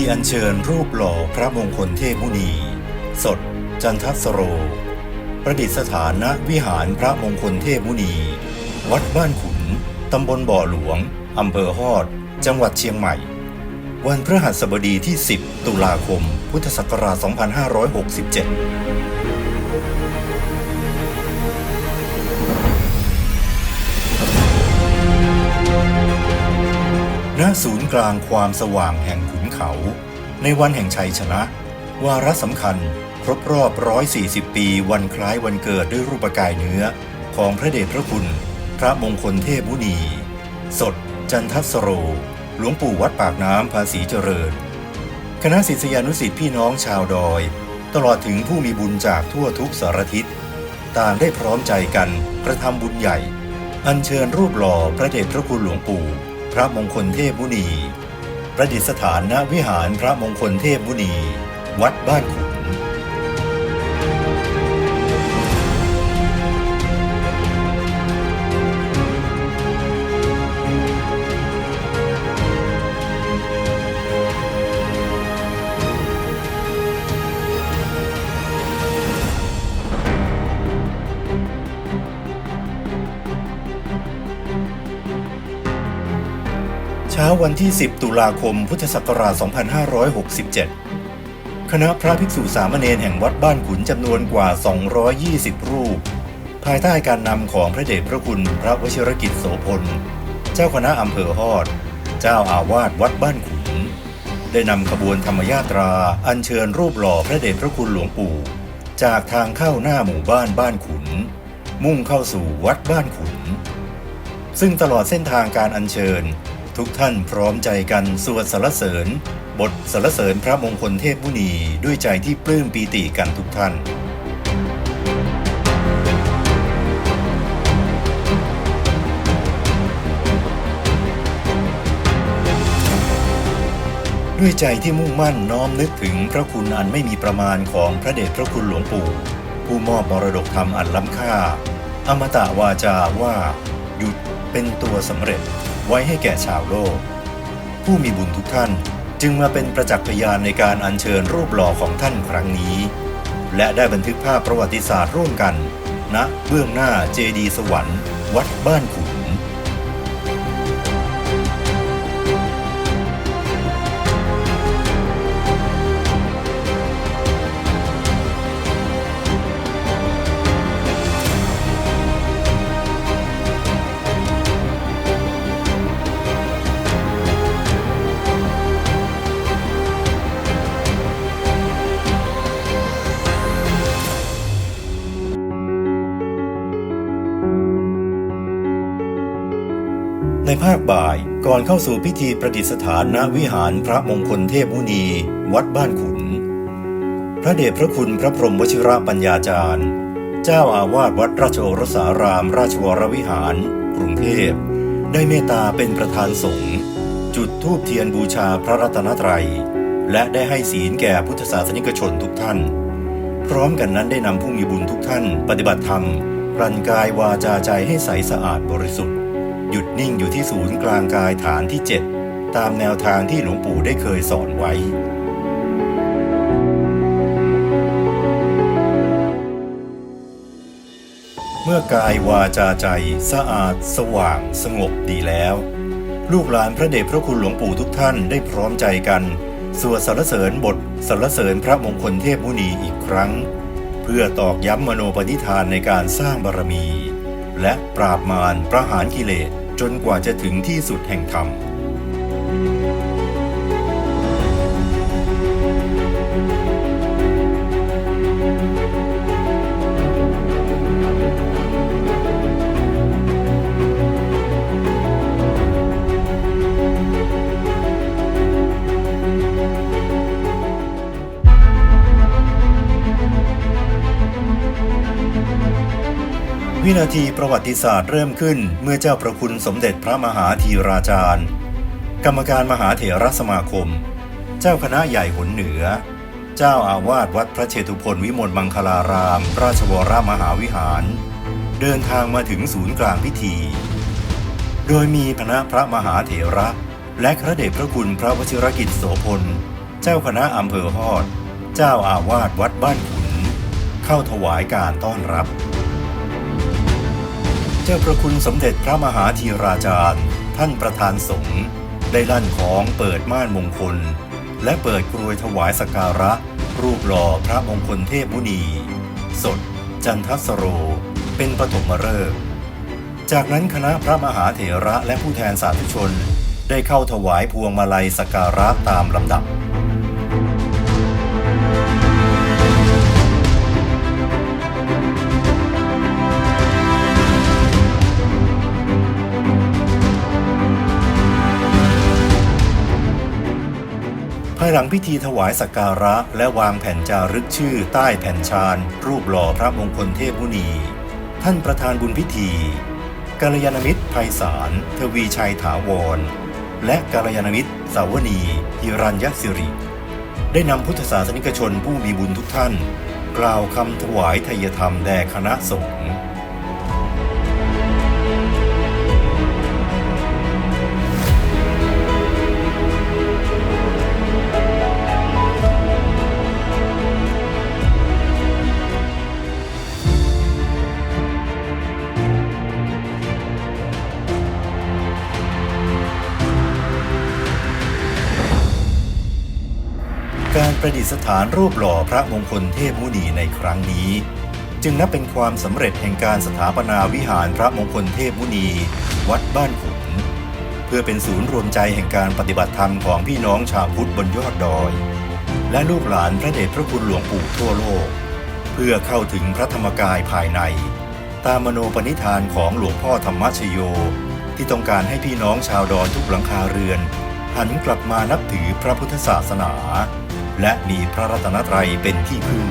ธีอัญเชิญรูปหล่อพระมงคลเทพมุนี สด จันทสโร ประดิษฐานณวิหารพระมงคลเทพมุนี วัดบ้านขุน ตำบลบ่อหลวง อำเภอฮอด จังหวัดเชียงใหม่ วันพฤหัสบดีที่ 10 ตุลาคม พุทธศักราช 2567ณศูนย์กลางความสว่างแห่งขุน เขา ในวันแห่งชัยชนะ วาระสำคัญ ครบรอบ 140 ปี วันคล้ายวันเกิดด้วยรูปกายเนื้อ ของพระเดชพระคุณ พระมงคลเทพมุนี สด จันทสโร หลวงปู่วัดปากน้ำภาษีเจริญ คณะศิษยานุศิษย์พี่น้องชาวดอย ตลอดถึงผู้มีบุญจากทั่วทุกสารทิศต่างได้พร้อมใจกันกระทำบุญใหญ่ อัญเชิญรูปหล่อพระเดชพระคุณหลวงปู่ พระมงคลเทพมุนี ประดิษฐานณวิหารพระมงคลเทพมุนี วัดบ้านขุน ช้าวันที่ 10 ตุลาคม พุทธศักราช 2567 คณะพระภิกษุสามเณรแห่งวัดบ้านขุนจำนวนกว่า 220 รูป ภายใต้การนำของพระเดชพระคุณพระวชิรกิจโสพล เจ้าคณะอำเภอฮอด เจ้าอาวาสวัดบ้านขุน ได้นำขบวนธรรมยาตราอัญเชิญรูปหล่อพระเดชพระคุณหลวงปู่ จากทางเข้าหน้าหมู่บ้านบ้านขุน มุ่งเข้าสู่วัดบ้านขุน ซึ่งตลอดเส้นทางการอัญเชิญ ทุกท่านพร้อมใจกันสวดสรรเสริญ บทสรรเสริญพระมงคลเทพมุนีด้วยใจที่ปลื้มปีติกันทุกท่านด้วยใจที่มุ่งมั่นน้อมนึกถึงพระคุณอันไม่มีประมาณของพระเดชพระคุณหลวงปู่ ผู้มอบมรดกธรรมอันล้ำค่า อมตะวาจาว่า หยุดเป็นตัวสำเร็จ ไว้ให้แก่ชาวโลก ผู้มีบุญทุกท่านจึงมาเป็นประจักษ์พยานในการอัญเชิญรูปหล่อของท่านครั้งนี้ และได้บันทึกภาพประวัติศาสตร์ร่วมกันณเบื้องหน้าเจดีสวรรค์ วัดบ้านขุน ภาคบ่ายก่อนเข้าสู่พิธีประดิษฐานณวิหารพระมงคลเทพมุนี วัดบ้านขุน พระเดชพระคุณพระพรหมวชิระปัญญาจารย์ เจ้าอาวาสวัดราชโอรสาราม ราชวรวิหาร กรุงเทพ ได้เมตตาเป็นประธานสงฆ์จุดธูปเทียนบูชาพระรัตนตรัย และได้ให้ศีลแก่พุทธศาสนิกชนทุกท่าน พร้อมกันนั้นได้นำผู้มีบุญทุกท่าน ปฏิบัติธรรมกลั่นกายวาจาใจให้ใสสะอาดบริสุทธิ์ หยุดนิ่งอยู่ที่ศูนย์กลางกายฐานที่ 7 ตามแนวทางที่หลวงปู่ได้เคยสอนไว้ เมื่อกายวาจาใจสะอาด สว่าง สงบดีแล้ว ลูกหลานพระเดชพระคุณหลวงปู่ทุกท่านได้พร้อมใจกันสวดสรรเสริญบทสรรเสริญพระมงคลเทพมุนีอีกครั้ง เพื่อตอกย้ำมโนปณิธานในการสร้างบารมี และปราบมารประหารกิเลส จนกว่าจะถึงที่สุดแห่งธรรม วินาทีประวัติศาสตร์เริ่มขึ้นเมื่อเจ้าประคุณสมเด็จพระมหาธีราจารย์ กรรมการมหาเถรสมาคม เจ้าคณะใหญ่หนเหนือ เจ้าอาวาสวัดพระเชตุพนวิมลมังคลาราม ราชวรมหาวิหาร เดินทางมาถึงศูนย์กลางพิธี โดยมีคณะพระมหาเถระ และพระเดชพระคุณพระวชิรกิจโสพล เจ้าคณะอำเภอฮอด เจ้าอาวาสวัดบ้านขุน เข้าถวายการต้อนรับ จ้าประคุณสมเด็จพระมหาธีราจารย์ ท่านประธานสงฆ์ได้ลั่นของเปิดม่านมงคล และเปิดกรวยถวายสการะ รูปหล่อพระมงคลเทพมุนี สด จันทสโร เป็นปฐมฤกษ์จากนั้นคณะพระมหาเถระและผู้แทนสาธุชน ได้เข้าถวายพวงมาลัยสการะตามลำดับ หลังพิธีถวายสักการะ และวางแผ่นจารึกชื่อใต้แผ่นชานรูปหล่อพระมงคลเทพมุนี ท่านประธานบุญพิธีกัลยาณมิตรไพศาลทวีชัยถาวร และกัลยาณมิตรสาวนีฮิรัญยสิริ ได้นำพุทธศาสนิกชนผู้มีบุญทุกท่าน กล่าวคำถวายทยธรรมแด่คณะสงฆ์ การประดิษฐานรูปหล่อพระมงคลเทพมุนีในครั้งนี้ จึงนับเป็นความสำเร็จแห่งการสถาปนาวิหารพระมงคลเทพมุนี วัดบ้านขุน เพื่อเป็นศูนย์รวมใจแห่งการปฏิบัติธรรมของพี่น้องชาวพุทธบนยอดดอย และลูกหลานพระเดชพระคุณหลวงปู่ทั่วโลก เพื่อเข้าถึงพระธรรมกายภายใน ตามมโนปณิธานของหลวงพ่อธรรมชโย ที่ต้องการให้พี่น้องชาวดอนทุกหลังคาเรือนหันกลับมานับถือพระพุทธศาสนา และมีพระรัตนตรัยเป็นที่พึ่ง